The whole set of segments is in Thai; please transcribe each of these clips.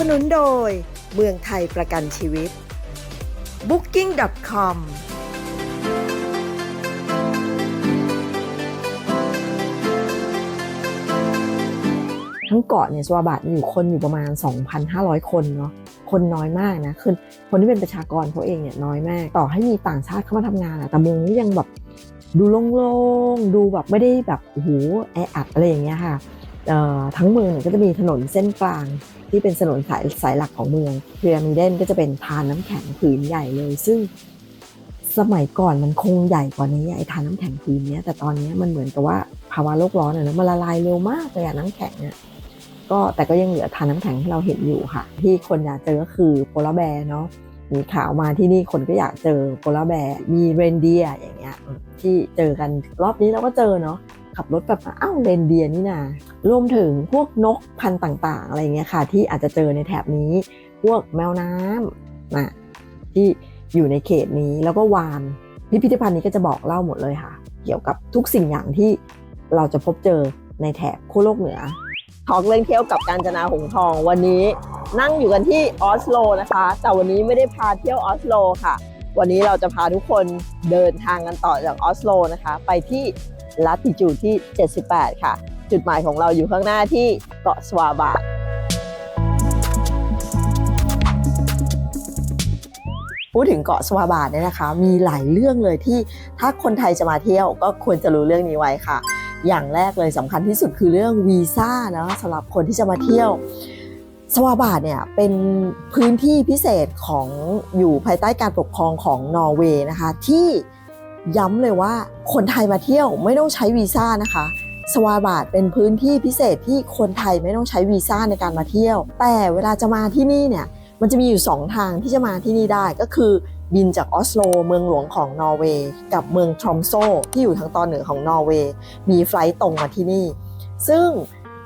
สนุนโดย เมืองไทยประกันชีวิต booking.com ทั้งเกาะเนี่ยสวาบาตอยู่คนอยู่ประมาณ 2,500 คนเนาะคนน้อยมากนะคือคนที่เป็นประชากรเขาเองเนี่ยน้อยมาก ต่อให้มีต่างชาติเข้ามาทำงานอะแต่เมืองนี้ยังแบบดูโล่งๆ ดูแบบไม่ได้แบบโอ้โหแออัดอะไรอย่างเงี้ยค่ะ ทั้งเมืองเนี่ยก็จะมีถนนเส้นกลางที่เป็นถนนสายสายหลักของเมืองพีระมิดเดนก็จะเป็นทานน้ำแข็งผืนใหญ่เลย ซึ่งสมัยก่อนมันคงใหญ่กว่านี้ไอ้ทานน้ำแข็งผืนนี้แต่ตอนนี้มันเหมือนกับว่าภาวะโลกร้อนเนอะมันละลายเร็วมากเลยอะน้ำแข็งเนี่ยก็แต่ก็ยังเหลือทานน้ำแข็งให้เราเห็นอยู่ค่ะ ที่คนอยากเจอก็คือโพลาร์แบร์เนาะมีข่าวมาที่นี่คนก็อยากเจอโพลาร์แบร์มีเรนเดียอย่างเงี้ยที่เจอกันรอบนี้เราก็เจอเนาะ ขับรถแบบอ้าวเรนเดียร์นี่นารวมถึงพวกนกพันธุ์ต่างๆ อะไรเงี้ยค่ะที่อาจจะเจอในแถบนี้ พวกแมวน้ำนะที่อยู่ในเขตนี้แล้วก็วานพิพิธภัณฑ์นี้ก็จะบอกเล่าหมดเลยค่ะ เกี่ยวกับทุกสิ่งอย่างที่เราจะพบเจอในแถบขั้วโลกเหนือทอกเรื่องเที่ยวกับการจนาหงทองวันนี้นั่งอยู่กันที่ออสโลนะคะ แต่วันนี้ไม่ได้พาเที่ยวออสโลค่ะ วันนี้เราจะพาทุกคนเดินทางกันต่อจากออสโลนะคะ ไปที่ ลัติจูดที่ 78 ค่ะ จุดหมายของเราอยู่ข้างหน้าที่เกาะสวาบาร์พูดถึงเกาะสวาบาร์เนี่ยนะคะ มีหลายเรื่องเลยที่ถ้าคนไทยจะมาเที่ยวก็ควรจะรู้เรื่องนี้ไว้ค่ะ อย่างแรกเลยสำคัญที่สุดคือเรื่องวีซ่านะสำหรับคนที่จะมาเที่ยวสวาบาทเนี่ยเป็นพื้นที่พิเศษของอยู่ภายใต้การปกครองของนอร์เวย์นะคะที่ ย้ำเลยว่าคนไทยมาเที่ยวไม่ต้องใช้วีซ่านะคะ สวาบาทเป็นพื้นที่พิเศษที่คนไทยไม่ต้องใช้วีซ่าในการมาเที่ยว แต่เวลาจะมาที่นี่เนี่ยมันจะมีอยู่ 2 ทางที่จะมาที่นี่ได้ก็คือบินจากออสโล เมืองหลวงของนอร์เวย์กับเมืองทรอมโซที่อยู่ทางตอนเหนือของนอร์เวย์มีไฟล์ตรงมาที่นี่ ซึ่ง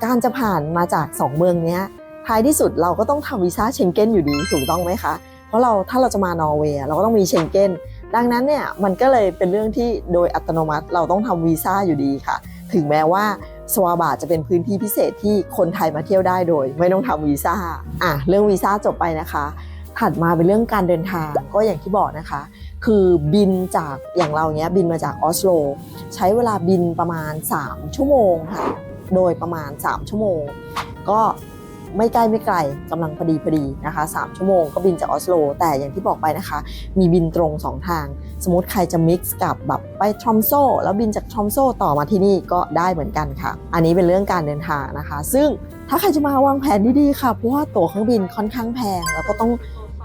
การจะผ่านมาจาก 2 เมืองนี้ท้ายที่สุดเราก็ต้องทำวีซ่าเชงเก้นอยู่ดีถูกต้องไหมคะ เพราะเราถ้าเราจะมานอร์เวย์เราก็ต้องมีเชงเก้น ดังนั้นเนี่ยมันก็เลยเป็นเรื่องที่โดยอัตโนมัติเราต้องทำวีซ่าอยู่ดีค่ะ ถึงแม้ว่าสวาบาจะเป็นพื้นที่พิเศษที่คนไทยมาเที่ยวได้โดย ไม่ต้องทำวีซ่าอะเรื่องวีซ่าจบไปนะคะ ถัดมาเป็นเรื่องการเดินทางก็อย่างที่บอกนะคะ คือบินจากอย่างเราเนี้ยบินมาจากออสโล ใช้เวลาบินประมาณ 3 ชั่วโมงค่ะโดยประมาณ 3 ชั่วโมง ก็ ไม่ใกล้ไม่ไกลกำลังพอดีพอดีนะคะ 3 ชั่วโมงก็บินจากออสโล แต่อย่างที่บอกไปนะคะ มีบินตรง 2 ทาง สมมติใครจะมิกซ์กับแบบไปทรอมโซแล้วบินจากทรอมโซต่อมาที่นี่ก็ได้เหมือนกันค่ะ อันนี้เป็นเรื่องการเดินทางนะคะ ซึ่งถ้าใครจะมาวางแผนดีๆค่ะเพราะว่าตั๋วเครื่องบินค่อนข้างแพง แล้วก็ต้อง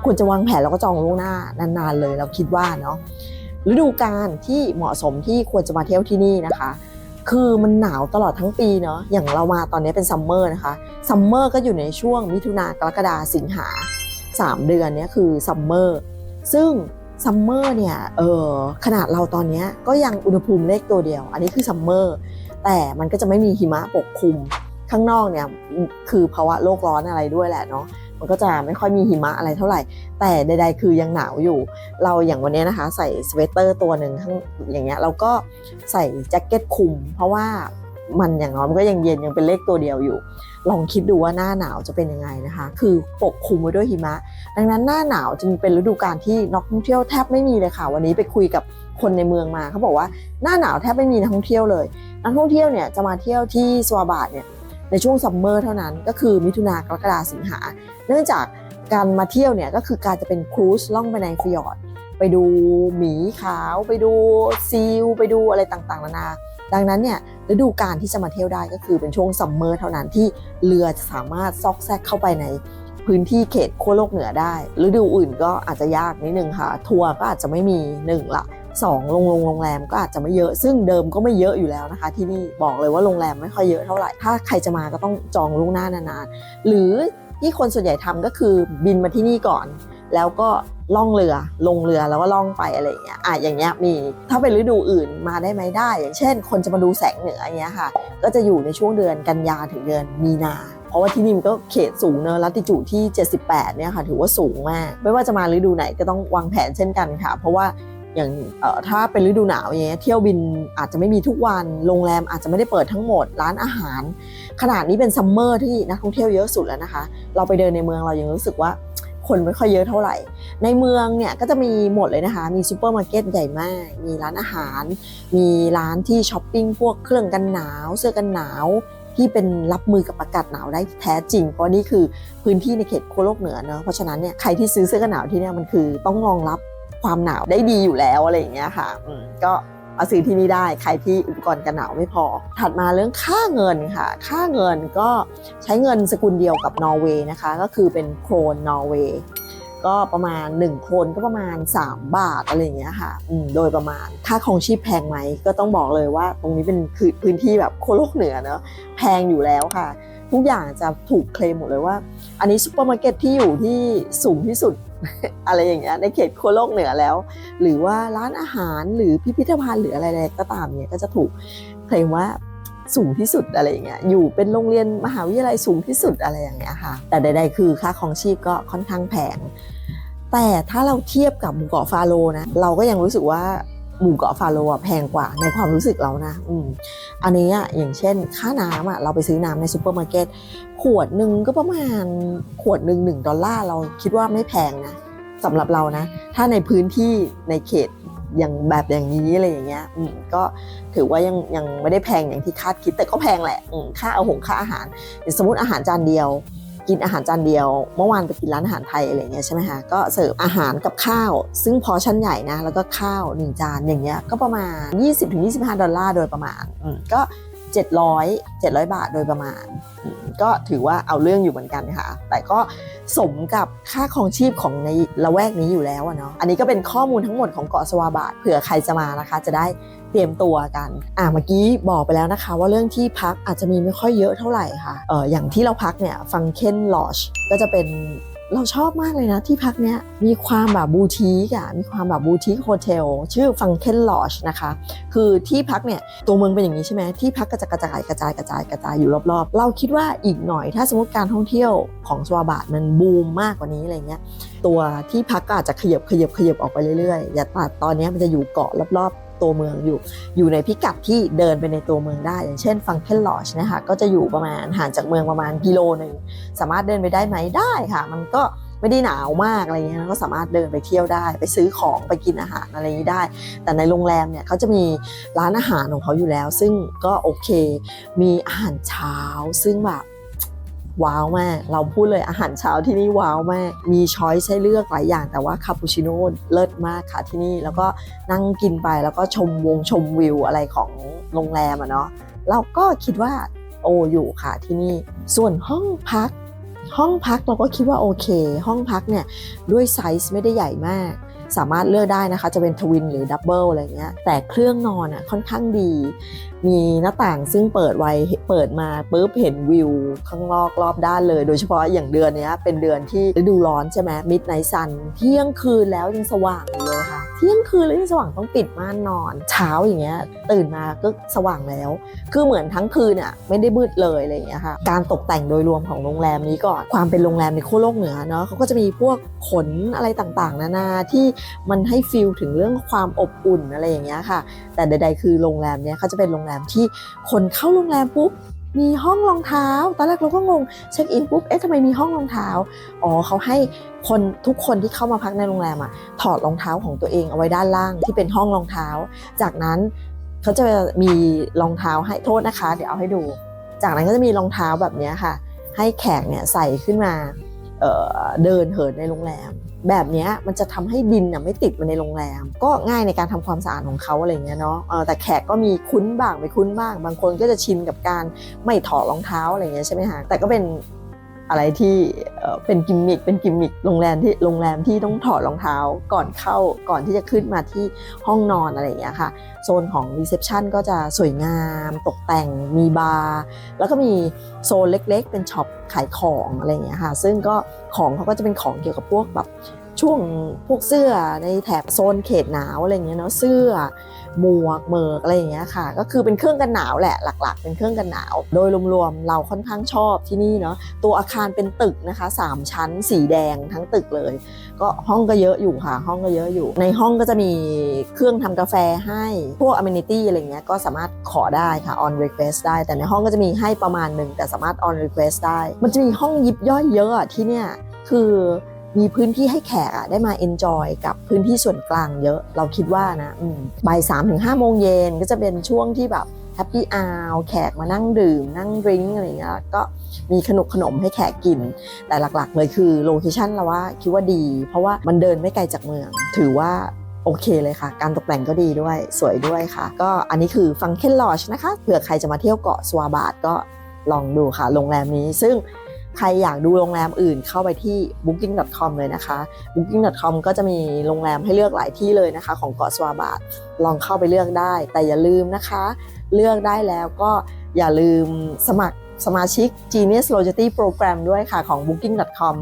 ควรจะวางแผนแล้วก็จองล่วงหน้านานๆเลยเราคิดว่าเนาะฤดูกาลที่เหมาะสมที่ควรจะมาเที่ยวที่นี่นะคะ คือมันหนาวตลอดทั้งปีเนาะอย่างเรามาตอนนี้เป็นซัมเมอร์นะคะซัมเมอร์ก็อยู่ในช่วงมิถุนากรกฎาสิงหาสามเดือนนี้คือซัมเมอร์ซึ่งซัมเมอร์เนี่ยเออขนาดเราตอนนี้ก็ยังอุณหภูมิเลขตัวเดียว อันนี้คือซัมเมอร์แต่มันก็จะไม่มีหิมะปกคลุมข้างนอกเนี่ยคือภาวะโลกร้อนอะไรด้วยแหละเนาะ มันก็จะไม่ค่อยมีหิมะอะไรเท่าไหร่ แต่ใด ๆ คือยังหนาวอยู่ เราอย่างวันนี้นะคะ ใส่สเวตเตอร์ตัวหนึ่งข้างอย่างเงี้ยเราก็ใส่แจ็คเก็ตคลุม เพราะว่ามันอย่างน้อยมันก็ยังเย็นยังเป็นเลขตัวเดียวอยู่ ลองคิดดูว่าหน้าหนาวจะเป็นยังไงนะคะ คือปกคลุมไว้ด้วยหิมะ ดังนั้นหน้าหนาวจึงเป็นฤดูกาลที่นักท่องเที่ยวแทบไม่มีเลยค่ะ วันนี้ไปคุยกับคนในเมืองมาเขาบอกว่าหน้าหนาวแทบไม่มีนักท่องเที่ยวเลย นักท่องเที่ยวเนี่ยจะมาเที่ยวที่สวาบาดเนี่ย ในช่วงซัมเมอร์เท่านั้นก็คือมิถุนากรกฎาสิงหา เนื่องจากการมาเที่ยวเนี่ยก็คือการจะเป็นครูซล่องไปในฟยอร์ดไปดูหมีขาว ไปดูซีลไปดูอะไรต่างๆนานา ดังนั้นเนี่ยฤดูการที่จะมาเที่ยวได้ก็คือเป็นช่วงซัมเมอร์เท่านั้นที่เรือจะสามารถซอกแซกเข้าไปในพื้นที่เขตขั้วโลกเหนือได้ฤดูอื่นก็อาจจะยากนิดนึงค่ะ ทัวร์ก็อาจจะไม่มีหนึ่งละ สองโรงโรงโรงแรมก็อาจจะไม่เยอะ ซึ่งเดิมก็ไม่เยอะอยู่แล้วนะคะ ที่นี่บอกเลยว่าโรงแรมไม่ค่อยเยอะเท่าไหร่ ถ้าใครจะมาก็ต้องจองล่วงหน้านานๆ หรือที่คนส่วนใหญ่ทำก็คือบินมาที่นี่ก่อน แล้วก็ล่องเรือ ลงเรือแล้วก็ล่องไปอะไรอย่างเงี้ยอะอย่างเงี้ยมี ถ้าเป็นฤดูอื่นมาได้ไหมได้ อย่างเช่น คนจะมาดูแสงเหนืออย่างเงี้ยค่ะ ก็จะอยู่ในช่วงเดือนกันยาถึงเดือนมีนาเพราะว่าที่นี่มันก็เขตสูงเนอะลัติจูดที่ 78 เนี่ยค่ะ ถือว่าสูงมาก ไม่ว่าจะมาฤดูไหนก็ต้องวางแผนเช่นกันค่ะ เพราะว่า อย่างถ้าเป็นฤดูหนาวอย่างเงี้ยเที่ยวบินอาจจะไม่มีทุกวัน โรงแรมอาจจะไม่ได้เปิดทั้งหมด ร้านอาหาร ขนาดนี้เป็นซัมเมอร์ที่นักท่องเที่ยวเยอะสุดแล้วนะคะ เราไปเดินในเมืองเรายังรู้สึกว่าคนไม่ค่อยเยอะเท่าไหร่ ในเมืองเนี่ยก็จะมีหมดเลยนะคะ มีซูเปอร์มาร์เก็ตใหญ่มาก มีร้านอาหาร มีร้านที่ช้อปปิ้งพวกเครื่องกันหนาว เสื้อกันหนาวที่เป็นรับมือกับอากาศหนาวได้แท้จริง เพราะนี่คือพื้นที่ในเขตขั้วโลกเหนือเนอะเพราะฉะนั้นเนี่ยใครที่ซื้อเสื้อกันหนาวที่นี่มันคือต้องรองรับ ความหนาวได้ดีอยู่แล้วอะไรอย่างเงี้ยค่ะก็มาซื้อที่นี่ได้ใครที่อุปกรณ์กันหนาวไม่พอ ถัดมาเรื่องค่าเงินค่ะ ค่าเงินก็ใช้เงินสกุลเดียวกับนอร์เวย์นะคะ ก็คือเป็นโครนนอร์เวย์ก็ประมาณ1โคนก็ประมาณ 3 บาทอะไรอย่างเงี้ยค่ะอืมโดยประมาณค่าของชีพแพงไหมก็ต้องบอกเลยว่า ตรงนี้เป็นคือพื้นที่แบบโคโลกเหนือเนอะแพงอยู่แล้วค่ะ ทุกอย่างจะถูกเคลมหมดเลยว่า อันนี้ซูเปอร์มาร์เก็ตที่อยู่ที่สูงที่สุด อะไรอย่างเงี้ยในเขตโคโลกเหนือแล้ว หรือว่าร้านอาหารหรือพิพิธภัณฑ์หรืออะไรๆก็ตามเนี่ยก็จะถูกเคลมว่าสูงที่สุดอะไรอย่างเงี้ย อยู่เป็นโรงเรียนมหาวิทยาลัยสูงที่สุดอะไรอย่างเงี้ยค่ะ แต่ใด ๆ คือค่าของชีพก็ค่อนข้างแพง แต่ถ้าเราเทียบกับหมู่เกาะฟาโรนะ เราก็ยังรู้สึกว่า หมู่เกาะฟาโรห์อะแพงกว่าในความรู้สึกเรานะอืมอันนี้อะอย่างเช่น ค่าน้ำอะเราไปซื้อน้ำในซูเปอร์มาร์เก็ตขวดหนึ่งก็ประมาณขวดหนึ่งหนึ่งดอลลาร์เราคิดว่าไม่แพงนะสำหรับเรานะ ถ้าในพื้นที่ในเขตอย่างแบบอย่างนี้อะไรอย่างเงี้ยอืมก็ถือว่ายังยังไม่ได้แพงอย่างที่คาดคิดแต่ก็แพงแหละค่าเอาหงค่าอาหาร สมมติอาหารจานเดียว กินอาหารจานเดียว เมื่อวานไปกินร้านอาหารไทยอะไรเงี้ยใช่ไหมคะก็เสิร์ฟอาหารกับข้าว ซึ่งพอชั้นใหญ่นะ แล้วก็ข้าวหนึ่งจานอย่างเงี้ยก็ประมาณ 20-25 ดอลลาร์โดยประมาณอืก็ 700 700 บาทโดยประมาณ ก็ถือว่าเอาเรื่องอยู่เหมือนกันค่ะ แต่ก็สมกับค่าครองชีพของในละแวกนี้อยู่แล้วอะเนาะอันนี้ก็เป็นข้อมูลทั้งหมดของเกาะสวาบาดเผื่อใครจะมานะคะ จะได้เตรียมตัวกัน อ่าเมื่อกี้บอกไปแล้วนะคะ ว่าเรื่องที่พักอาจจะมีไม่ค่อยเยอะเท่าไหร่ค่ะ เอออย่างที่เราพักเนี่ยฟังเคนลอชก็จะเป็น เราชอบมากเลยนะที่พักเนี้ยมีความแบบบูติกอะมีความแบบบูติกโฮเทลชื่อฟังเคนลอชนะคะ คือที่พักเนี่ยตัวเมืองเป็นอย่างนี้ใช่ไหมที่พักก็จะกระจายกระจายกระจายกระจายอยู่รอบๆ เราคิดว่าอีกหน่อยถ้าสมมติการท่องเที่ยวของสวาบาดมันบูมมากกว่านี้อะไรเงี้ยตัวที่พักก็อาจจะขยับขยับขยับออกไปเรื่อยๆอย่าตัดตอนนี้มันจะอยู่เกาะรอบๆ ตัวเมืองอยู่ อยู่ในพิกัดที่เดินไปในตัวเมืองได้ อย่างเช่นฟังเคนลอชนะคะก็จะอยู่ประมาณห่างจากเมืองประมาณกิโลหนึ่งสามารถเดินไปได้ไหมได้ค่ะ มันก็ไม่ได้หนาวมากอะไรเงี้ยก็สามารถเดินไปเที่ยวได้ ไปซื้อของไปกินอาหารอะไรนี้ได้ แต่ในโรงแรมเนี่ยเขาจะมีร้านอาหารของเขาอยู่แล้ว ซึ่งก็โอเค มีอาหารเช้าซึ่งแบบ ว้าวมาก เราพูดเลยอาหารเช้าที่นี่ว้าวมาก มีช้อยให้เลือกหลายอย่างแต่ว่าคาปูชิโน่เลิศมากค่ะที่นี่ แล้วก็นั่งกินไปแล้วก็ชมวงชมวิวอะไรของโรงแรมอะเนาะ เราก็คิดว่าโออยู่ค่ะที่นี่ ส่วนห้องพัก ห้องพักเราก็คิดว่าโอเค ห้องพักเนี่ยด้วยไซส์ไม่ได้ใหญ่มาก สามารถเลือกได้นะคะ จะเป็นทวินหรือดับเบิลอะไรเงี้ยแต่เครื่องนอนอะค่อนข้างดี มีหน้าต่างซึ่งเปิดไว้เปิดมาปุ๊บเห็นวิวข้างนอกรอบด้านเลย โดยเฉพาะอย่างเดือนเนี้ยเป็นเดือนที่ฤดูร้อนใช่ไหมมิดไนซันเที่ยงคืนแล้วยังสว่างอยู่เลยค่ะเที่ยงคืนแล้วยังสว่างต้องปิดม่านนอน เช้าอย่างเงี้ยตื่นมาก็สว่างแล้ว คือเหมือนทั้งคืนอะไม่ได้มืดเลยอะไรอย่างเงี้ยค่ะการตกแต่งโดยรวมของโรงแรมนี้ก่อนความเป็นโรงแรมในขั้วโลกเหนือเนาะเขาก็จะมีพวกขนอะไรต่างๆ นานาที่มันให้ฟีลถึงเรื่องความอบอุ่นอะไรอย่างเงี้ยค่ะ แต่ใด ๆ คือโรงแรมเนี้ยเขาจะเป็นโรงแรมที่คนเข้าโรงแรมปุ๊บมีห้องรองเท้า ตอนแรกเราก็งงเช็คอินปุ๊บ เอ๊ะทำไมมีห้องรองเท้า อ๋อเขาให้คนทุกคนที่เข้ามาพักในโรงแรมอะถอดรองเท้าของตัวเองเอาไว้ด้านล่างที่เป็นห้องรองเท้า จากนั้นเขาจะมีรองเท้าให้โทษนะคะ เดี๋ยวเอาให้ดู จากนั้นก็จะมีรองเท้าแบบเนี้ยค่ะ ให้แขกเนี่ยใส่ขึ้นมาเเดินเหินในโรงแรม แบบนี้มันจะทำให้ดินน่ะไม่ติดมาในโรงแรม ก็ง่ายในการทำความสะอาดของเขาอะไรเงี้ยเนาะแต่แขกก็มีคุ้นบ้างไม่คุ้นบ้าง บางคนก็จะชินกับการไม่ถอดรองเท้าอะไรเงี้ยใช่ไหมคะแต่ก็เป็นอะไรที่เอ่อเป็นกิมมิคเป็นกิมมิคโรงแรมที่โรงแรมที่ต้องถอดรองเท้าก่อนเข้าก่อนที่จะขึ้นมาที่ห้องนอนอะไรอย่างเงี้ยค่ะ โซนของรีเซพชันก็จะสวยงามตกแต่งมีบาร์แล้วก็มีโซนเล็กๆ เป็นช็อปขายของอะไรอย่างเงี้ยค่ะ ซึ่งก็ ของเขาก็จะเป็นของเกี่ยวกับพวกแบบช่วงพวกเสื้อในแถบโซนเขตหนาวอะไรเงี้ยเนาะเสื้อ หมวกเมิกอะไรอย่างเงี้ยค่ะ ก็คือเป็นเครื่องกันหนาวแหละหลัก ๆ เป็นเครื่องกันหนาว โดยรวมๆเราค่อนข้างชอบที่นี่เนาะตัวอาคารเป็นตึกนะคะ 3 ชั้นสีแดงทั้งตึกเลย ก็ห้องก็เยอะอยู่ค่ะ ห้องก็เยอะอยู่ ในห้องก็จะมีเครื่องทำกาแฟให้พวก amenity อะไรเงี้ยก็สามารถขอได้ค่ะ on request ได้ แต่ในห้องก็จะมีให้ประมาณหนึ่งแต่สามารถ on request ได้ มันจะมีห้องยิบย่อยเยอะอะที่เนี่ยคือ มีพื้นที่ให้แขกอะได้มา enjoy กับพื้นที่ส่วนกลางเยอะ เราคิดว่านะบ่ายสามถึงห้าโมงเย็นก็จะเป็นช่วงที่แบบแฮปปี้อาวแขกมานั่งดื่ม นั่งดริ้งอะไรเงี้ยก็มีขนมขนมให้แขกกิน แต่หลักๆเลยคือโลเคชันเราว่าคิดว่าดี เพราะว่ามันเดินไม่ไกลจากเมือง ถือว่าโอเคเลยค่ะ การตกแต่งก็ดีด้วยสวยด้วยค่ะ ก็อันนี้คือฟังเคนลอชนะคะเผื่อใครจะมาเที่ยวเกาะสวาบาดก็ลองดูค่ะ โรงแรมนี้ซึ่ง ใครอยากดูโรงแรมอื่นเข้าไปที่ booking.com เลยนะคะ booking.com ก็จะมีโรงแรมให้เลือกหลายที่เลยนะคะ ของเกาะสวาบาดลองเข้าไปเลือกได้ แต่อย่าลืมนะคะ เลือกได้แล้วก็อย่าลืมสมัครสมาชิก Genius Loyalty Program ด้วยค่ะของ booking.com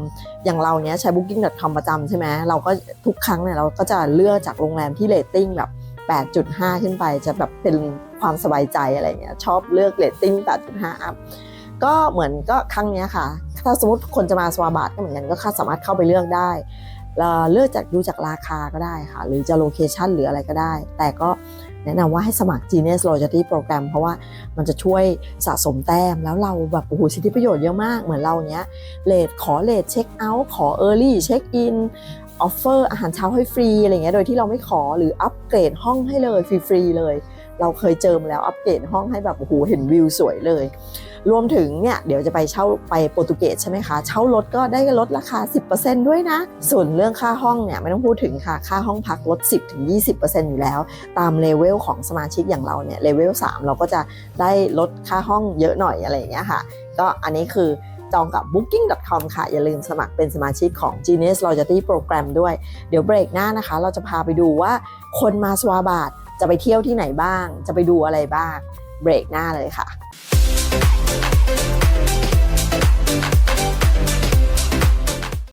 อย่างเราเนี้ยใช้ booking.com ประจำใช่ไหมเราก็ทุกครั้งเนี่ยเราก็จะเลือกจากโรงแรมที่เรตติ้งแบบ 8.5 ขึ้นไปจะแบบเป็นความสบายใจอะไรเงี้ยชอบเลือกเรตติ้ง 8.5 อัพ ก็เหมือนก็ครั้งนี้ค่ะ ถ้าสมมติคนจะมาสวาบาทก็เหมือนกันก็สามารถเข้าไปเลือกได้เลือกจากดูจากราคาก็ได้ค่ะ หรือจะโลเคชันหรืออะไรก็ได้ แต่ก็แนะนำว่าให้สมัคร Genius Loyalty Program เพราะว่ามันจะช่วยสะสมแต้ม แล้วเราแบบโอ้โหสิทธิประโยชน์เยอะมากเหมือนเราเนี้ยเลทขอเลทเช็คเอาท์ขอ Early เช็คอินออฟเฟอร์อาหารเช้าให้ฟรีอะไรเงี้ยโดยที่เราไม่ขอหรืออัปเกรดห้องให้เลยฟรีๆเลย เราเคยเจอมาแล้วอัปเกรดห้องให้แบบโอ้โหเห็นวิวสวยเลย รวมถึงเนี่ยเดี๋ยวจะไปเช่าไปโปรตุเกสใช่ไหมคะ เช่ารถก็ได้ลดราคา 10%ด้วยนะ ส่วนเรื่องค่าห้องเนี่ยไม่ต้องพูดถึงค่ะ ค่าห้องพักลด 10-20%อยู่แล้ว ตามเลเวลของสมาชิกอย่างเราเนี่ยเลเวล3เราก็จะได้ลดค่าห้องเยอะหน่อยอะไรอย่างเงี้ยค่ะ ก็อันนี้คือจองกับ booking.com ค่ะ อย่าลืมสมัครเป็นสมาชิกของ Genius Loyalty Program ด้วย เดี๋ยวเบรกหน้านะคะ เราจะพาไปดูว่าคนมาสวาบาทจะไปเที่ยวที่ไหนบ้าง จะไปดูอะไรบ้าง เบรกหน้าเลยค่ะ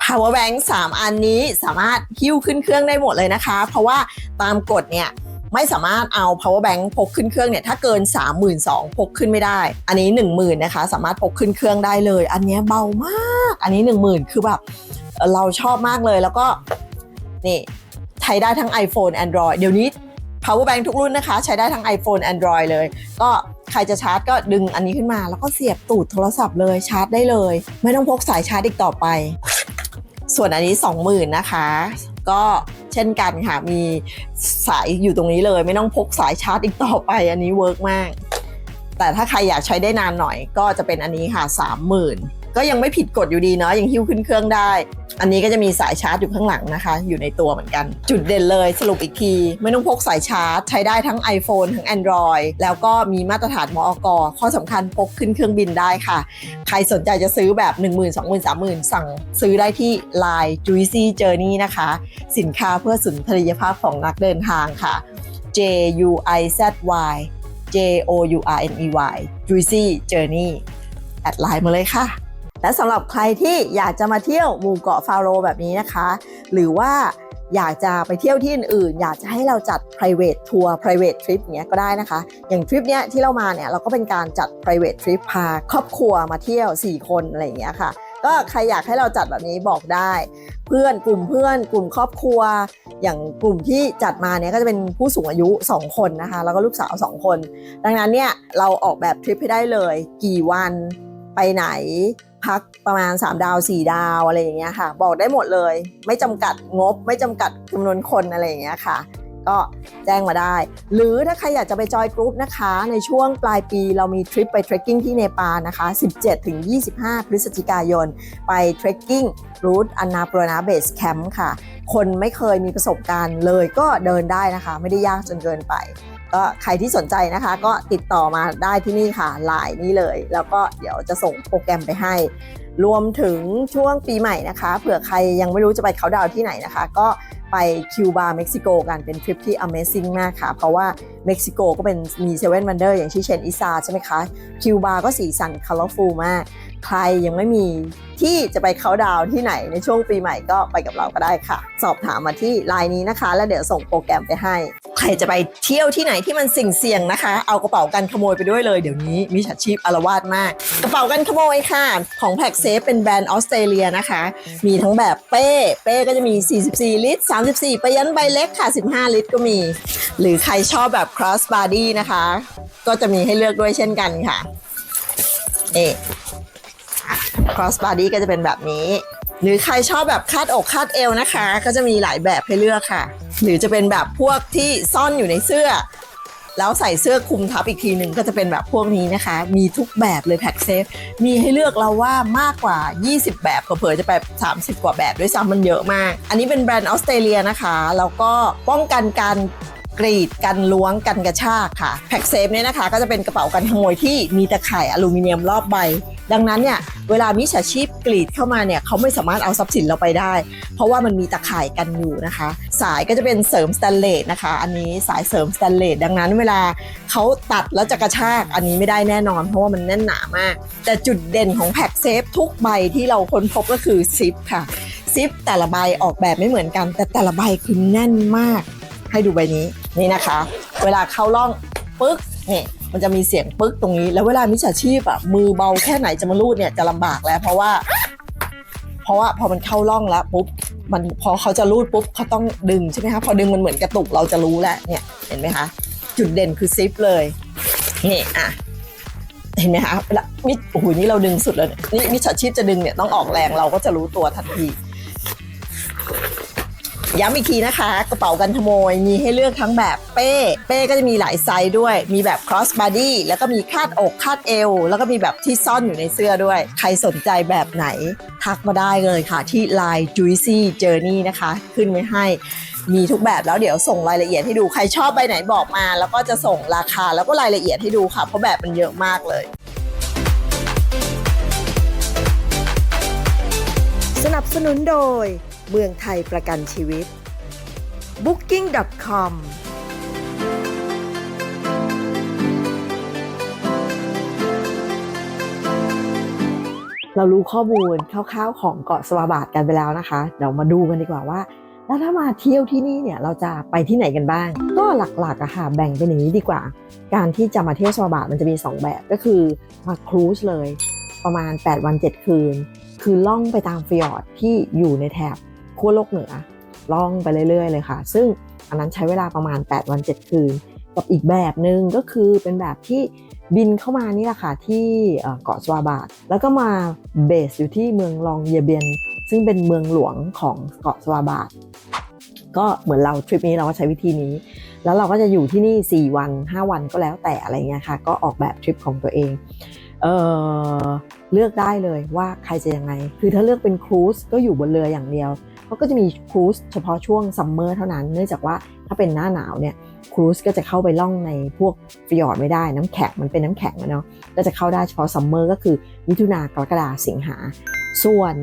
power bank 3 อันนี้สามารถหิ้วขึ้นเครื่องได้หมดเลยนะคะ เพราะว่าตามกฎเนี่ยไม่สามารถเอา power bank พกขึ้นเครื่องเนี่ยถ้าเกิน 32,000พกขึ้นไม่ได้ อันนี้ 10,000นะคะ สามารถพกขึ้นเครื่องได้เลย อันเนี้ยเบามาก อันนี้ 10,000 คือแบบเราชอบมากเลยแล้วก็นี่ใช้ได้ทั้ง iPhone Android เดี๋ยวนี้ power bank ทุกรุ่นนะคะ ใช้ได้ทั้ง iPhone Android เลย ก็ใครจะชาร์จก็ดึงอันนี้ขึ้นมา แล้วก็เสียบตูดโทรศัพท์เลยชาร์จได้เลย ไม่ต้องพกสายชาร์จอีกต่อไป ส่วนอันนี้ 20,000นะคะ ก็เช่นกันค่ะ มีสายอยู่ตรงนี้เลย ไม่ต้องพกสายชาร์จอีกต่อไป อันนี้เวิร์กมาก แต่ถ้าใครอยากใช้ได้นานหน่อย ก็จะเป็นอันนี้ค่ะ 30,000 ก็ยังไม่ผิดกฎอยู่ดีเนาะยังหิ้วขึ้นเครื่องได้ อันนี้ก็จะมีสายชาร์จอยู่ข้างหลังนะคะ อยู่ในตัวเหมือนกัน จุดเด่นเลยสรุปอีกที ไม่ต้องพกสายชาร์จ ใช้ได้ทั้ง iPhone ทั้ง Android แล้วก็มีมาตรฐานมออกข้อสำคัญพกขึ้นเครื่องบินได้ค่ะ ใครสนใจจะซื้อแบบ 1 0 0 0 0 20,000 30,000 สั่งซื้อได้ที่ Line Juicy Journey นะคะ สินค้าเพื่อสุนทรียภาพของนักเดินทางค่ะ J U I Z Y J O U R N E Y Juicy Journey แอดไลน์มาเลยค่ะ และสำหรับใครที่อยากจะมาเที่ยวหมู่เกาะฟาโรแบบนี้นะคะ หรือว่าอยากจะไปเที่ยวที่อื่นๆ อยากจะให้เราจัด private tour private trip เงี้ยก็ได้นะคะ อย่างทริปเนี้ยที่เรามาเนี่ยเราก็เป็นการจัด private trip พาครอบครัวมาเที่ยว 4 คนอะไรอย่างเงี้ยค่ะ ก็ใครอยากให้เราจัดแบบนี้บอกได้ เพื่อนกลุ่มเพื่อน กลุ่มครอบครัว อย่างกลุ่มที่จัดมาเนี่ยก็จะเป็นผู้สูงอายุ 2 คนนะคะ แล้วก็ลูกสาว 2 คน ดังนั้นเนี่ยเราออกแบบทริปให้ได้เลย กี่วันไปไหน พักประมาณ 3 ดาว 4 ดาวอะไรอย่างเงี้ยค่ะ บอกได้หมดเลย ไม่จำกัดงบ ไม่จำกัดจำนวนคนอะไรอย่างเงี้ยค่ะ ก็แจ้งมาได้ หรือถ้าใครอยากจะไปจอยกรุ๊ปนะคะ ในช่วงปลายปีเรามีทริปไปเทรคกิ้งที่เนปาลนะคะ 17-25 พฤศจิกายน ไปเทรคกิ้งรูทอันนาปรนาเบสแคมป์ค่ะ คนไม่เคยมีประสบการณ์เลยก็เดินได้นะคะ ไม่ได้ยากจนเกินไป ก็ใครที่สนใจนะคะ ก็ติดต่อมาได้ที่นี่ค่ะไลน์นี้เลย แล้วก็เดี๋ยวจะส่งโปรแกรมไปให้ รวมถึงช่วงปีใหม่นะคะ เผื่อใครยังไม่รู้จะไปเขาดาวที่ไหนนะคะ ก็ไปคิวบาเม็กซิโกกันเป็นทริปที่ Amazing มากค่ะ เพราะว่าเม็กซิโกก็เป็นมีเซเว่นวันเดอร์อย่างที่เชนอิซาใช่ไหมคะคิวบาก็สีสัน colorful มาก ใครยังไม่มีที่จะไปเขาดาวที่ไหนในช่วงปีใหม่ก็ไปกับเราก็ได้ค่ะ สอบถามมาที่ไลน์นี้นะคะ แล้วเดี๋ยวส่งโปรแกรมไปให้ ใครจะไปเที่ยวที่ไหนที่มันสิ่งเสี่ยงนะคะ เอากระเป๋ากันขโมยไปด้วยเลยเดี๋ยวนี้มิจฉาชีพอารวาสมาก กระเป๋ากันขโมยค่ะ ของแพ็กเซฟเป็นแบรนด์ออสเตรเลียนะคะ มีทั้งแบบเป้เป้ก็จะมี 44 ลิตร 34 ไปยันใบเล็กค่ะ 15 ลิตรก็มี หรือใครชอบแบบ cross body นะคะ ก็จะมีให้เลือกด้วยเช่นกันค่ะเอ cross body ก็จะเป็นแบบนี้ หรือใครชอบแบบคาดอกคาดเอวนะคะ ก็จะมีหลายแบบให้เลือกค่ะ หรือจะเป็นแบบพวกที่ซ่อนอยู่ในเสื้อ แล้วใส่เสื้อคลุมทับอีกทีหนึ่งก็จะเป็นแบบพวกนี้นะคะ มีทุกแบบเลยแพ็กเซฟมีให้เลือกเราว่ามากกว่า 20 แบบเผลอๆจะแบบ30 กว่าแบบด้วยซ้ำมันเยอะมาก อันนี้เป็นแบรนด์ออสเตรเลียนะคะแล้วก็ป้องกันการกรีดกันล้วงกันกระชากค่ะแพ็กเซฟเนี่ยนะคะ ก็จะเป็นกระเป๋ากันขโมยที่มีตะข่ายอลูมิเนียมรอบใบ ดังนั้นเนี่ยเวลามิจฉาชีพกรีดเข้ามาเนี่ยเขาไม่สามารถเอาทรัพย์สินเราไปได้ เพราะว่ามันมีตะข่ายกันอยู่นะคะ สายก็จะเป็นเสริมสแตนเลสนะคะ อันนี้สายเสริมสแตนเลสดังนั้นเวลาเขาตัดแล้วจะกระชากอันนี้ไม่ได้แน่นอน เพราะว่ามันแน่นหนามาก แต่จุดเด่นของแพ็กเซฟทุกใบที่เราค้นพบก็คือซิปค่ะซิปแต่ละใบออกแบบไม่เหมือนกัน แต่แต่ละใบคือแน่นมาก ให้ดูใบนี้นี่นะคะ เวลาเข้าร่องปึ๊กเนี่ย มันจะมีเสียงปึ๊กตรงนี้ แล้วเวลามิจฉาชีพอะมือเบาแค่ไหนจะมาลูดเนี่ยจะลำบากแล้ว เพราะว่า เพราะว่าพอมันเข้าร่องแล้วปุ๊บมันพอเขาจะรูดปุ๊บเขาต้องดึงใช่ไหมคะพอดึงมันเหมือนกระตุกเราจะรู้แล้วเนี่ยเห็นไหมคะจุดเด่นคือซิปเลยนี่อะเห็นไหมคะลามิโอ้โหนี่เราดึงสุดเลยเนี่ยนี่มิจฉาชีพจะดึงเนี่ยต้องออกแรงเราก็จะรู้ตัวทันที ย้ำอีกทีนะคะ กระเป๋ากันขโมยมีให้เลือกทั้งแบบเป้ เป้ก็จะมีหลายไซส์ด้วย มีแบบ cross body แล้วก็มีคาดอกคาดเอว แล้วก็มีแบบที่ซ่อนอยู่ในเสื้อด้วย ใครสนใจแบบไหน ทักมาได้เลยค่ะที่ Line Juicy Journey นะคะ ขึ้นไว้ให้มีทุกแบบแล้วเดี๋ยวส่งรายละเอียดให้ดูใครชอบใบไหนบอกมา แล้วก็จะส่งราคาแล้วก็รายละเอียดให้ดูค่ะ เพราะแบบมันเยอะมากเลยสนับสนุนโดย เมืองไทยประกันชีวิต booking.com เรารู้ข้อมูลคร่าวๆของเกาะสวาบาดกันไปแล้วนะคะ เดี๋ยวมาดูกันดีกว่าว่า แล้วถ้ามาเที่ยวที่นี่เนี่ยเราจะไปที่ไหนกันบ้าง ก็หลักๆอะค่ะแบ่งเป็นอย่างนี้ดีกว่า การที่จะมาเที่ยวสวาบาดมันจะมี 2 แบบก็คือมาครูซเลย ประมาณ 8 วัน 7 คืน คือล่องไปตามฟิยอร์ดที่อยู่ในแถบ ขั้วโลกเหนือล่องไปเรื่อยๆเลยค่ะ ซึ่งอันนั้นใช้เวลาประมาณ 8 วัน 7 คืน กับอีกแบบหนึ่งก็คือเป็นแบบที่บินเข้ามานี่แหละค่ะที่เกาะสวาบาดแล้วก็มาเบสอยู่ที่เมืองลองเยเบียน ซึ่งเป็นเมืองหลวงของเกาะสวาบาดก็เหมือนเราทริปนี้เราก็ใช้วิธีนี้ แล้วเราก็จะอยู่ที่นี่ 4 วัน 5 วันก็แล้วแต่อะไรเงี้ยค่ะ ก็ออกแบบทริปของตัวเองเออเลือกได้เลยว่าใครจะยังไง คือถ้าเลือกเป็นครูซก็อยู่บนเรืออย่างเดียว เขาก็จะมีครูซเฉพาะช่วงซัมเมอร์เท่านั้น เนื่องจากว่าถ้าเป็นหน้าหนาวเนี่ยครูซก็จะเข้าไปล่องในพวกฟิยอร์ดไม่ได้น้ำแข็งมันเป็นน้ำแข็งอะเนาะก็จะเข้าได้เฉพาะซัมเมอร์ก็คือมิถุนากรกฎาสิงหา ส่วน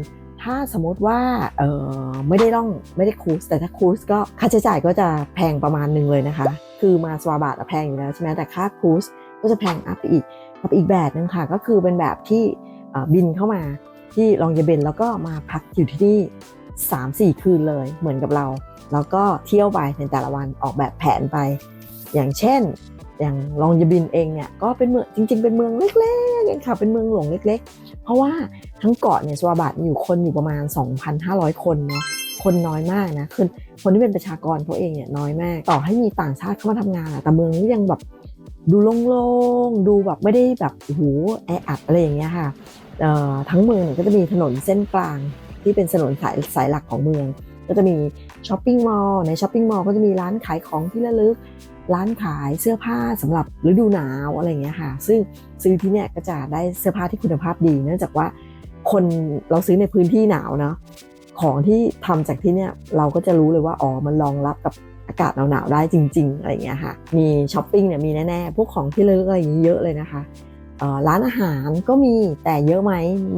ถ้าสมมติว่าเออไม่ได้ล่องไม่ได้ครูซแต่ถ้าครูซก็ค่าใช้จ่ายก็จะแพงประมาณหนึ่งเลยนะคะ คือมาสวาบาดอะแพงอยู่แล้วใช่ไหมแต่ค่าครูซก็จะแพงอัพไปอีกกับอีกแบบนึงค่ะ ก็คือเป็นแบบที่บินเข้ามาที่ลองเยเบนแล้วก็มาพักอยู่ที่นี่ 3-4 คืนเลยเหมือนกับเรา แล้วก็เที่ยวไปในแต่ละวันออกแบบแผนไป อย่างเช่น อย่างลองยบินเองเนี่ยก็เป็นเมืองจริง ๆ เป็นเมืองเล็กๆเองค่ะเป็นเมืองหลวงเล็ก ๆ เพราะว่าทั้งเกาะเนี่ยสวาบาดมีอยู่คนอยู่ประมาณ 2,500 คนเนาะคนน้อยมากนะคือคนที่เป็นประชากรเขาเองเนี่ยน้อยมาก ต่อให้มีต่างชาติเข้ามาทำงานอะแต่เมืองนี้ยังแบบดูโล่งๆ ดูแบบไม่ได้แบบโอ้โหแออัดอะไรอย่างเงี้ยค่ะทั้งเมืองเนี่ยก็จะมีถนนเส้นกลาง ที่เป็นถนนสายสายหลักของเมือง ก็จะมีช้อปปิ้งมอลล์ในช้อปปิ้งมอลล์ก็จะมีร้านขายของที่ระลึก ร้านขายเสื้อผ้าสำหรับฤดูหนาวอะไรเงี้ยค่ะ ซึ่งซื้อที่เนี่ยก็จะได้เสื้อผ้าที่คุณภาพดี เนื่องจากว่าคนเราซื้อในพื้นที่หนาวเนาะของที่ทำจากที่เนี่ยเราก็จะรู้เลยว่าอ๋อมันรองรับกับอากาศหนาวๆได้จริง ๆ อะไรเงี้ยค่ะ มีช้อปปิ้งเนี่ยมีแน่ๆ พวกของที่ระลึกอะไรอย่างงี้ยเยอะเลยนะคะ ร้านอาหารก็มีแต่เยอะไหม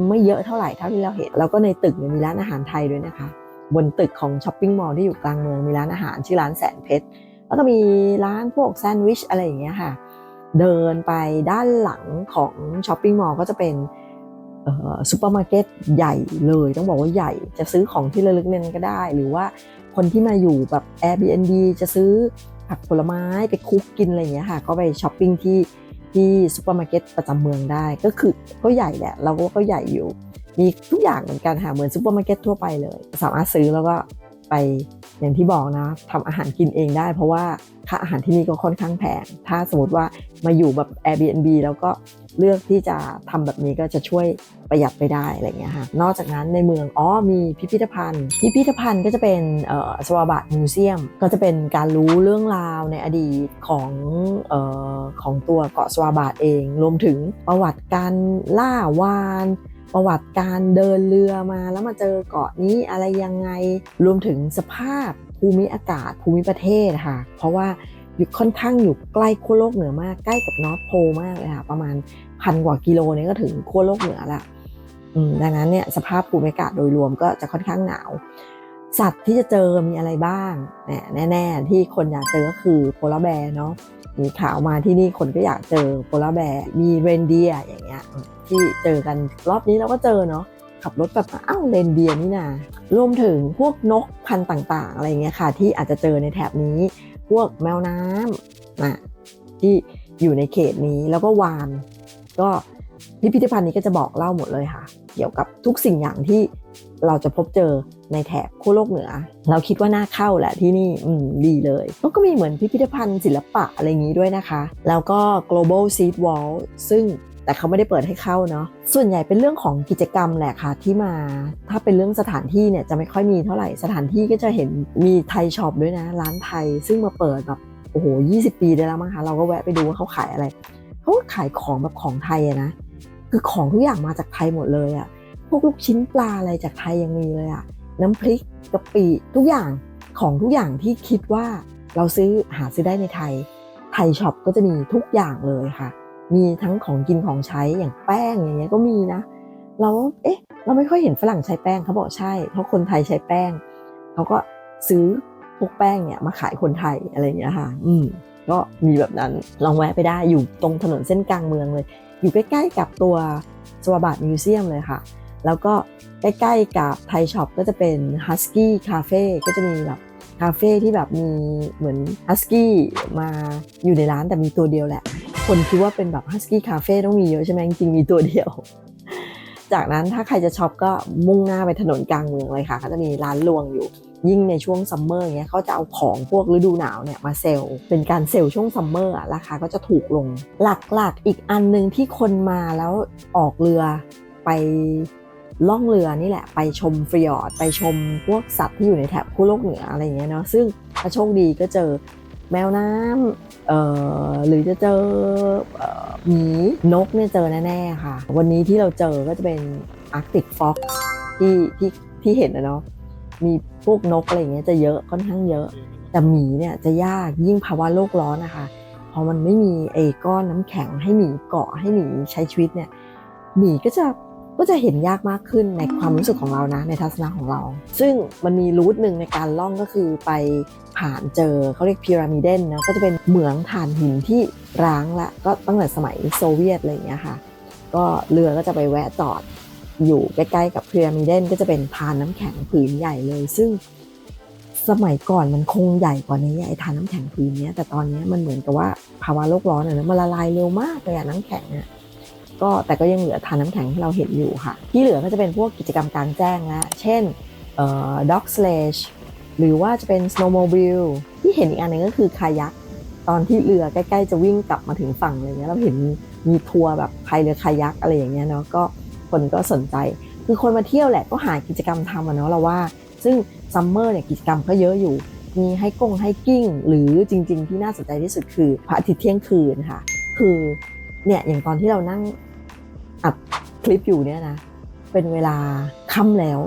ไม่เยอะเท่าไหร่เท่าที่เราเห็น แล้วก็ในตึกมีร้านอาหารไทยด้วยนะคะ บนตึกของช้อปปิ้งมอลล์ที่อยู่กลางเมืองมีร้านอาหารชื่อร้านแสนเพชรแล้วก็มีร้านพวกแซนด์วิชอะไรอย่างเงี้ยค่ะ เดินไปด้านหลังของช้อปปิ้งมอลล์ก็จะเป็นซูเปอร์มาร์เก็ตใหญ่เลยต้องบอกว่าใหญ่จะซื้อของที่ระลึกเนี่ยก็ได้ หรือว่าคนที่มาอยู่แบบ Airbnb จะซื้อผักผลไม้ไปคุกกินอะไรอย่างเงี้ยค่ะ ก็ไปช้อปปิ้งที่ ที่ซูเปอร์มาร์เก็ตประจำเมืองได้ ก็คือก็ใหญ่แหละ เราก็ก็ใหญ่อยู่ มีทุกอย่างเหมือนกันค่ะเหมือนซูเปอร์มาร์เก็ตทั่วไปเลย สามารถซื้อแล้วก็ไป อย่างที่บอกนะทำอาหารกินเองได้ เพราะว่าค่าอาหารที่นี่ก็ค่อนข้างแพงถ้าสมมติว่ามาอยู่แบบ Airbnb แล้วก็เลือกที่จะทำแบบนี้ก็จะช่วยประหยัดไปได้อะไรเงี้ยค่ะนอกจากนั้นในเมืองอ๋อมีพิพิธภัณฑ์ พิพิธภัณฑ์ก็จะเป็นเอ่อสวาบาตมิวเซียม ก็จะเป็นการรู้เรื่องราวในอดีตของเอ่อของตัวเกาะสวาบาตเอง รวมถึงประวัติการล่าวาน ประวัติการเดินเรือมาแล้วมาเจอเกาะนี้อะไรยังไงรวมถึงสภาพภูมิอากาศภูมิประเทศค่ะ เพราะว่าอยู่ค่อนข้างอยู่ใกล้ขั้วโลกเหนือมากใกล้กับนอร์ทโพมากเลยค่ะประมาณพันกว่ากิโลเนี่ยก็ถึงขั้วโลกเหนือละดังนั้นเนี่ยสภาพภูมิอากาศโดยรวมก็จะค่อนข้างหนาว สัตว์ที่จะเจอมีอะไรบ้างแน่แน่ๆที่คนอยากเจอก็คือโพลาร์แบร์เนาะ มีข่าวมาที่นี่คนก็อยากเจอโพลาร์แบร์มีเรนเดียอย่างเงี้ยที่เจอกันรอบนี้เราก็เจอเนาะขับรถแบบอ้าวเรนเดียนี่นารวมถึงพวกนกพันธุ์ต่าง ๆ อะไรเงี้ยค่ะ ที่อาจจะเจอในแถบนี้ พวกแมวน้ำนะที่อยู่ในเขตนี้แล้วก็วาน ก็พิพิธภัณฑ์นี้ก็จะบอกเล่าหมดเลยค่ะ เกี่ยวกับทุกสิ่งอย่างที่เราจะพบเจอ ในแถบขั้วโลกเหนือ เราคิดว่าน่าเข้าแหละที่นี่อืมดีเลยแล้วก็มีเหมือนพิพิธภัณฑ์ศิลปะอะไรอย่างนี้ด้วยนะคะ แล้วก็ global seed wall ซึ่งแต่เขาไม่ได้เปิดให้เข้าเนาะ ส่วนใหญ่เป็นเรื่องของกิจกรรมแหละค่ะที่มา ถ้าเป็นเรื่องสถานที่เนี่ยจะไม่ค่อยมีเท่าไหร่ สถานที่ก็จะเห็นมีไทยช็อปด้วยนะ ร้านไทย ซึ่งมาเปิดแบบโอ้โห20 ปีได้แล้วมั้งคะ เราก็แวะไปดูว่าเขาขายอะไร เขาก็ขายของแบบของไทยอะนะ คือของทุกอย่างมาจากไทยหมดเลยอะพวกลูกชิ้นปลาอะไรจากไทยยังมีเลยอะ น้ำพริกกะปิทุกอย่างของทุกอย่างที่คิดว่าเราซื้อหาซื้อได้ในไทย ไทยช็อปก็จะมีทุกอย่างเลยค่ะ มีทั้งของกินของใช้อย่างแป้งอย่างเงี้ยก็มีนะ เราเอ๊ะ เราไม่ค่อยเห็นฝรั่งใช้แป้งเขาบอกใช่ เพราะคนไทยใช้แป้งเขาก็ซื้อพวกแป้งเนี่ยมาขายคนไทยอะไรอย่างเงี้ยค่ะ อืมก็มีแบบนั้นลองแวะไปได้อยู่ตรงถนนเส้นกลางเมืองเลย อยู่ใกล้ๆกับตัวสวาบาตมิวเซียมเลยค่ะ แล้วก็ใกล้ๆกับไทยช็อปก็จะเป็น Husky Cafe ก็จะมีแบบคาเฟ่ที่แบบมีเหมือน Husky มาอยู่ในร้านแต่มีตัวเดียวแหละ คนคิดว่าเป็นแบบ Husky Cafe ต้องมีเยอะใช่ไหมจริงมีตัวเดียว จากนั้นถ้าใครจะช็อปก็มุ่งหน้าไปถนนกลางเมืองเลยค่ะเขาจะมีร้านรวงอยู่ ยิ่งในช่วงซัมเมอร์เงี้ยเขาจะเอาของพวกฤดูหนาวเนี่ยมาเซลล์เป็นการเซลล์ช่วงซัมเมอร์ราคาก็จะถูกลง หลักๆอีกอันหนึ่งที่คนมาแล้วออกเรือไป ล่องเรือนี่แหละไปชมฟริออร์ดไปชมพวกสัตว์ที่อยู่ในแถบคู่โลกเหนืออะไรอย่างเงี้ยเนาะซึ่งถ้าโชคดีก็เจอแมวน้ำเอ่อหรือจะเจอเอ่อหมีนกเนี่ยเจอแน่ๆค่ะ วันนี้ที่เราเจอก็จะเป็น Arctic Fox ที่ที่ที่เห็นนะเนาะมีพวกนกอะไรอย่างเงี้ยจะเยอะค่อนข้างเยอะ แต่หมีเนี่ยจะยากยิ่งภาวะโลกร้อนนะคะพอมันไม่มีไอ้ก้อนน้ำแข็งให้หมีเกาะให้หมีใช้ชีวิตเนี่ยหมีก็จะ ก็จะเห็นยากมากขึ้นในความรู้สึกของเรานะในทัศนะของเรา ซึ่งมันมีรูทหนึ่งในการล่องก็คือไปผ่านเจอเขาเรียกพีระมิดเดนนะก็จะเป็นเหมืองถ่านหินที่ร้างละก็ตั้งแต่สมัยโซเวียตอะไรอย่างเงี้ยค่ะ ก็เรือก็จะไปแวะจอดอยู่ใกล้ๆกับพีระมิดเดนก็จะเป็นทานน้ำแข็งผืนใหญ่เลย ซึ่งสมัยก่อนมันคงใหญ่กว่านี้ไอ้ทานน้ำแข็งผืนเนี้ยแต่ตอนเนี้ยมันเหมือนกับว่าภาวะโลกร้อนอะนะมันละลายเร็วมากเลยอะน้ำแข็งอะ ก็แต่ก็ยังเหลือทานน้ำแข็งที่เราเห็นอยู่ค่ะ ที่เหลือก็จะเป็นพวกกิจกรรมกลางแจ้งละเช่นเอ่อ dog sledge หรือว่าจะเป็น snowmobile ที่เห็นอีกอันหนึงก็คือคายักตอนที่เรือใกล้ ๆ จะวิ่งกลับมาถึงฝั่งอะไรเงี้ยเราเห็นมีทัวร์แบบพายเรือคายักอะไรอย่างเงี้ยเนาะก็คนก็สนใจ คือคนมาเที่ยวแหละก็หากิจกรรมทำอะเนาะเราว่า ซึ่งซัมเมอร์เนี่ยกิจกรรมก็เยอะอยู่ มีให้กงให้กิ้ง หรือจริง ๆ ที่น่าสนใจที่สุดคือพระอาทิตย์เที่ยงคืนค่ะ คือเนี่ยอย่างตอนที่เรานั่ง อัดคลิปอยู่เนี่ยนะ เป็นเวลาค่ำแล้ว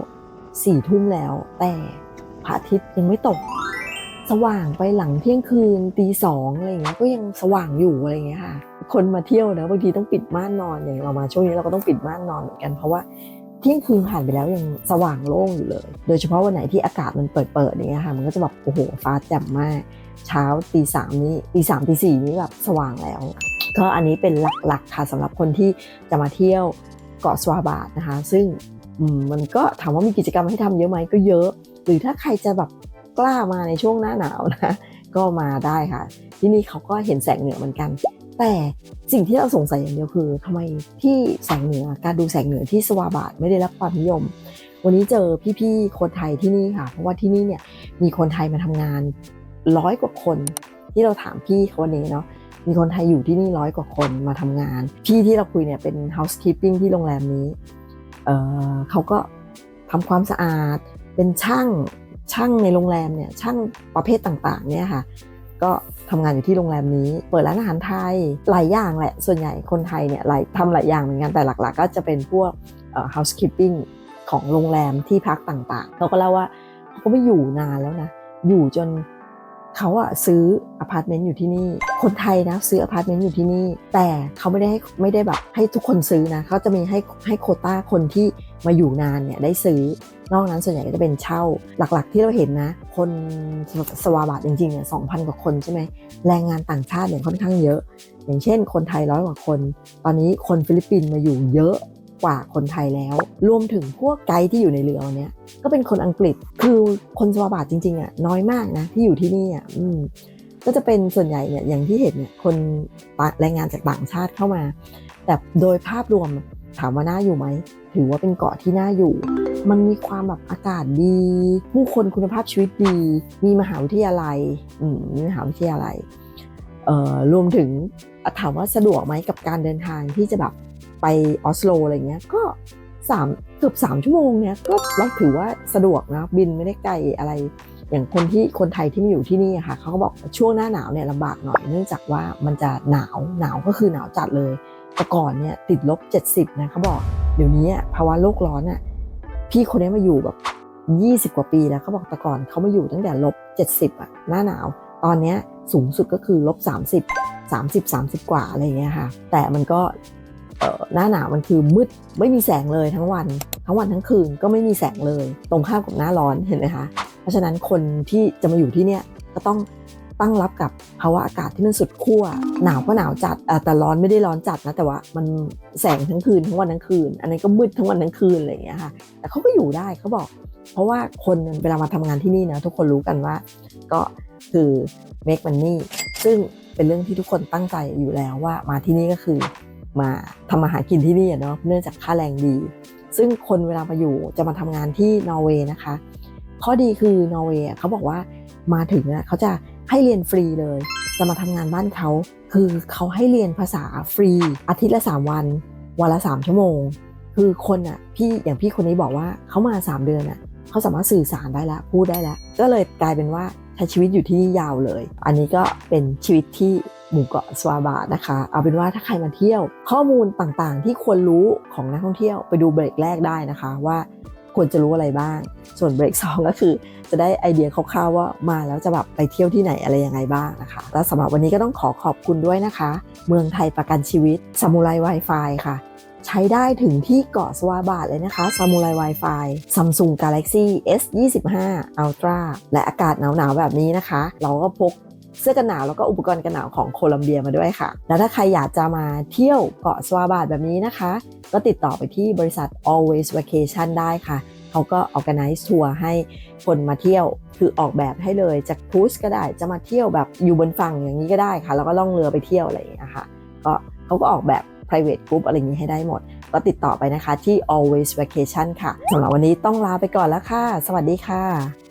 สี่ทุ่มแล้ว แต่พระอาทิตย์ยังไม่ตก สว่างไปหลังเที่ยงคืนตีสองอะไรอย่างเงี้ยก็ยังสว่างอยู่อะไรอย่างเงี้ยค่ะ คนมาเที่ยวนะบางทีต้องปิดม่านนอนอย่างเรามาช่วงนี้เราก็ต้องปิดม่านนอนเหมือนกันเพราะว่าเที่ยงคืนผ่านไปแล้วยังสว่างโล่งอยู่เลย โดยเฉพาะวันไหนที่อากาศมันเปิดเปิดๆอย่างเงี้ยค่ะ มันก็จะแบบโอ้โหฟ้าแจ่มมาก เช้าตีสามนี้ตีสามตีสี่นี้แบบสว่างแล้ว ก็อันนี้เป็นหลักๆค่ะสำหรับคนที่จะมาเที่ยวเกาะสวาบาดนะคะ ซึ่งมันก็ถามว่ามีกิจกรรมให้ทำเยอะไหมก็เยอะ หรือถ้าใครจะแบบกล้ามาในช่วงหน้าหนาวนะก็มาได้ค่ะ ที่นี่เขาก็เห็นแสงเหนือเหมือนกัน แต่สิ่งที่เราสงสัยอย่างเดียวคือทำไมที่แสงเหนือการดูแสงเหนือที่สวาบาทไม่ได้รับความนิยม วันนี้เจอพี่ๆคนไทยที่นี่ค่ะ เพราะว่าที่นี่เนี่ยมีคนไทยมาทำงานร้อยกว่าคนที่เราถามพี่เขาวันนี้เนาะ มีคนไทยอยู่ที่นี่ร้อยกว่าคนมาทำงาน พี่ที่เราคุยเนี่ยเป็น housekeeping ที่โรงแรมนี้เเขาก็ทำความสะอาด เป็นช่างช่างในโรงแรมเนี่ยช่างประเภทต่างๆเนี่ยค่ะก็ทำงานอยู่ที่โรงแรมนี้ เปิดร้านอาหารไทยหลายอย่างแหละ ส่วนใหญ่คนไทยเนี่ยหลายทำหลายอย่างเหมือนกันแต่หลักๆ ก็จะเป็นพวก housekeeping ของโรงแรมที่พักต่างๆ เขาก็เล่าว่าเขาก็ไม่อยู่นานแล้วนะ อยู่จน เขาอะซื้ออพาร์ตเมนต์อยู่ที่นี่ คนไทยนะซื้ออพาร์ตเมนต์อยู่ที่นี่ แต่เขาไม่ได้ให้ไม่ได้แบบให้ทุกคนซื้อนะเขาจะมีให้ให้โคต้าคนที่มาอยู่นานเนี่ยได้ซื้อ นอกนั้นส่วนใหญ่ก็จะเป็นเช่า หลักๆ ที่เราเห็นนะ คนสวาบาทจริงๆเนี่ยสองพันกว่าคนใช่ไหมแรงงานต่างชาติเนี่ยค่อนข้างเยอะ อย่างเช่น คนไทยร้อยกว่าคน ตอนนี้คนฟิลิปปินส์มาอยู่เยอะ กว่าคนไทยแล้ว รวมถึงพวกไกด์ที่อยู่ในเรือวันเนี้ยก็เป็นคนอังกฤษคือคนสวาบาทจริงๆอะน้อยมากนะที่อยู่ที่นี่อะอก็จะเป็นส่วนใหญ่เนี่ยอย่างที่เห็นเนี่ยคนแรงงานจากต่างชาติเข้ามา แต่โดยภาพรวมถามว่าน่าอยู่ไหมถือว่าเป็นเกาะที่น่าอยู่ มันมีความแบบอากาศดี ผู้คนคุณภาพชีวิตดี มีมหาวิทยาลัยอืมมีมหาวิทยาลัยเอ่อรวมถึงถามว่าสะดวกไหมกับการเดินทางที่จะแบบ ไปออสโลอะไรเงี้ยก็สามเกือบสามชั่วโมงเนี่ยก็เราถือว่าสะดวกนะบินไม่ได้ไกลอะไร อย่างคนที่คนไทยที่มาอยู่ที่นี่อะค่ะเขาก็บอกช่วงหน้าหนาวเนี่ยลำบากหน่อยเนื่องจากว่ามันจะหนาวหนาวก็คือหนาวจัดเลยแต่ก่อนเนี่ยติดลบ 70นะเขาบอกเดี๋ยวนี้ภาวะโลกร้อนอะพี่คนนี้มาอยู่แบบ 20 กว่าปีแล้วเขาบอกแต่ก่อนเขามาอยู่ตั้งแต่ลบ 70อะหน้าหนาว ตอนเนี้ยสูงสุดก็คือลบ 30 30 30 กว่าอะไรเงี้ยค่ะ แต่มันก็เหน้าหนาวมันคือมืดไม่มีแสงเลยทั้งวัน ทั้งวันทั้งคืนก็ไม่มีแสงเลย ตรงข้ามกับหน้าร้อนเห็นไหมคะ เพราะฉะนั้นคนที่จะมาอยู่ที่เนี่ยก็ต้องตั้งรับกับภาวะอากาศที่มันสุดขั้วหนาวก็หนาวจัดแต่ร้อนไม่ได้ร้อนจัดนะแต่ว่ามันแสงทั้งคืนทั้งวันทั้งคืน อันนี้ก็มืดทั้งวันทั้งคืนอะไรอย่างเงี้ยค่ะแต่เขาก็อยู่ได้เขาบอก เพราะว่าคนเวลามาทำงานที่นี่นะทุกคนรู้กันว่า ก็คือ make money ซึ่งเป็นเรื่องที่ทุกคนตั้งใจอยู่แล้วว่ามาที่นี่ก็คือ มาทำมาหากินที่นี่เนาะเนื่องจากค่าแรงดี ซึ่งคนเวลามาอยู่จะมาทำงานที่นอร์เวย์นะคะ ข้อดีคือนอร์เวย์เขาบอกว่ามาถึงเขาจะให้เรียนฟรีเลย จะมาทำงานบ้านเขาคือเขาให้เรียนภาษาฟรี อาทิตย์ละ 3 วัน วันละ 3 ชั่วโมง คือคนอะพี่อย่างพี่คนนี้บอกว่าเขามา 3 เดือนอะเขาสามารถสื่อสารได้แล้วพูดได้แล้วก็เลยกลายเป็นว่าใช้ชีวิตอยู่ที่นี่ยาวเลย อันนี้ก็เป็นชีวิตที่ หมู่เกาะสวาบานะคะ เอาเป็นว่าถ้าใครมาเที่ยว ข้อมูลต่างๆ ที่ควรรู้ของนักท่องเที่ยวไปดูเบรกแรกได้นะคะว่าควรจะรู้อะไรบ้าง ส่วนเบรกสองก็คือ จะได้ไอเดียคร่าวๆว่ามาแล้วจะแบบไปเที่ยวที่ไหนอะไรยังไงบ้างนะคะ แล้วสำหรับวันนี้ก็ต้องขอขอบคุณด้วยนะคะ เมืองไทยประกันชีวิตซามูไร Wi-Fi ค่ะ ใช้ได้ถึงที่เกาะสวาบาทเลยนะคะซามูไร Wi-Fi Samsung Galaxy S 25 Ultra และอากาศหนาวๆแบบนี้นะคะ เราก็พก เสื้อกันหนาวแล้วก็อุปกรณ์กันหนาวของโคลัมเบียมาด้วยค่ะ แล้วถ้าใครอยากจะมาเที่ยวเกาะสวาบาทแบบนี้นะคะ ก็ติดต่อไปที่บริษัท Always Vacation ได้ค่ะเขาก็ organize ทัวร์ให้คนมาเที่ยว คือออกแบบให้เลยจากครูซก็ได้ จะมาเที่ยวแบบอยู่บนฝั่งอย่างนี้ก็ได้ค่ะ แล้วก็ล่องเรือไปเที่ยวอะไรอย่างเงี้ยค่ะ ก็เขาก็ออกแบบ private group อะไรอย่างนี้ให้ได้หมด ก็ติดต่อไปนะคะที่ always vacation ค่ะสำหรับวันนี้ต้องลาไปก่อนแล้วค่ะ สวัสดีค่ะ